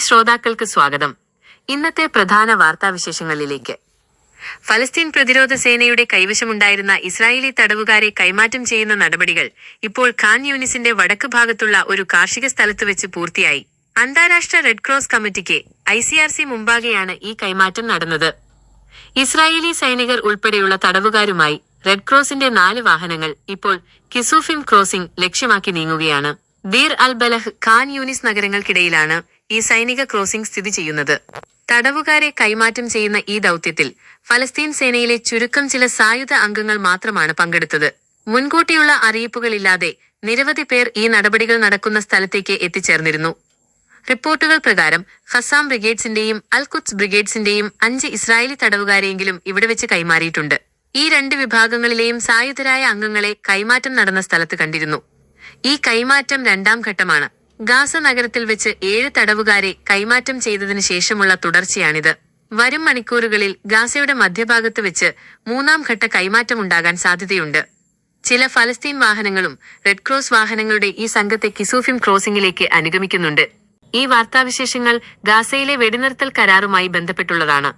ശ്രോതാക്കൾക്ക് സ്വാഗതം. ഇന്നത്തെ പ്രധാന വാർത്താവിശേഷങ്ങളിലേക്ക്. ഫലസ്തീൻ പ്രതിരോധ സേനയുടെ കൈവശമുണ്ടായിരുന്ന ഇസ്രായേലി തടവുകാരെ കൈമാറ്റം ചെയ്യുന്ന നടപടികൾ ഇപ്പോൾ ഖാൻ യൂനിസിന്റെ വടക്ക് ഭാഗത്തുള്ള ഒരു കാർഷിക സ്ഥലത്ത് വെച്ച് പൂർത്തിയായി. അന്താരാഷ്ട്ര റെഡ് ക്രോസ് കമ്മിറ്റിക്ക് ഐ സി ആർ സി മുമ്പാകെയാണ് ഈ കൈമാറ്റം നടന്നത്. ഇസ്രായേലി സൈനികർ ഉൾപ്പെടെയുള്ള തടവുകാരുമായി റെഡ് ക്രോസിന്റെ നാല് വാഹനങ്ങൾ ഇപ്പോൾ കിസൂഫിം ക്രോസിംഗ് ലക്ഷ്യമാക്കി നീങ്ങുകയാണ്. Deir al Balah Khan Yunis നഗരങ്ങൾക്കിടയിലാണ് ഈ സൈനിക ക്രോസിംഗ് സ്ഥിതി ചെയ്യുന്നത്. തടവുകാരെ കൈമാറ്റം ചെയ്യുന്ന ഈ ദൗത്യത്തിൽ ഫലസ്തീൻ സേനയിലെ ചുരുക്കം ചില സായുധ അംഗങ്ങൾ മാത്രമാണ് പങ്കെടുത്തത്. മുൻകൂട്ടിയുള്ള അറിയിപ്പുകളില്ലാതെ നിരവധി പേർ ഈ നടപടികൾ നടക്കുന്ന സ്ഥലത്തേക്ക് എത്തിച്ചേർന്നിരുന്നു. റിപ്പോർട്ടുകൾ പ്രകാരം ഹസാം ബ്രിഗേഡ്സിന്റെയും അൽകുത്സ് ബ്രിഗേഡ്സിന്റെയും അഞ്ച് ഇസ്രായേലി തടവുകാരെയെങ്കിലും ഇവിടെ വെച്ച് കൈമാറിയിട്ടുണ്ട്. ഈ രണ്ട് വിഭാഗങ്ങളിലെയും സായുധരായ അംഗങ്ങളെ കൈമാറ്റം നടന്ന സ്ഥലത്ത് കണ്ടിരുന്നു. ഈ കൈമാറ്റം രണ്ടാം ഘട്ടമാണ്. ഗാസ നഗരത്തിൽ വെച്ച് ഏഴ് തടവുകാരെ കൈമാറ്റം ചെയ്തതിനു ശേഷമുള്ള തുടർച്ചയാണിത്. വരും മണിക്കൂറുകളിൽ ഗാസയുടെ മധ്യഭാഗത്ത് വെച്ച് മൂന്നാം ഘട്ട കൈമാറ്റം കൈമാറ്റമുണ്ടാകാൻ സാധ്യതയുണ്ട്. ചില ഫലസ്തീൻ വാഹനങ്ങളും റെഡ് ക്രോസ് വാഹനങ്ങളുടെ ഈ സംഘത്തെ കിസൂഫിം ക്രോസിംഗിലേക്ക് അനുഗമിക്കുന്നുണ്ട്. ഈ വാർത്താവിശേഷങ്ങൾ ഗാസയിലെ വെടിനിർത്തൽ കരാറുമായി ബന്ധപ്പെട്ടുള്ളതാണ്.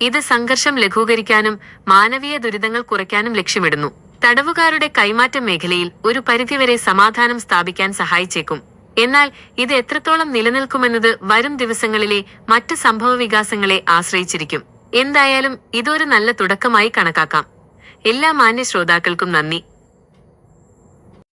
ഇത് സംഘർഷം ലഘൂകരിക്കാനും മാനവീയ ദുരിതങ്ങൾ കുറയ്ക്കാനും ലക്ഷ്യമിടുന്നു. തടവുകാരുടെ കൈമാറ്റം മേഖലയിൽ ഒരു പരിധിവരെ സമാധാനം സ്ഥാപിക്കാൻ സഹായിച്ചേക്കും. എന്നാൽ ഇത് എത്രത്തോളം നിലനിൽക്കുമെന്നത് വരും ദിവസങ്ങളിലെ മറ്റ് സംഭവ വികാസങ്ങളെ ആശ്രയിച്ചിരിക്കും. എന്തായാലും ഇതൊരു നല്ല തുടക്കമായി കണക്കാക്കാം. എല്ലാ മാന്യ ശ്രോതാക്കൾക്കും നന്ദി.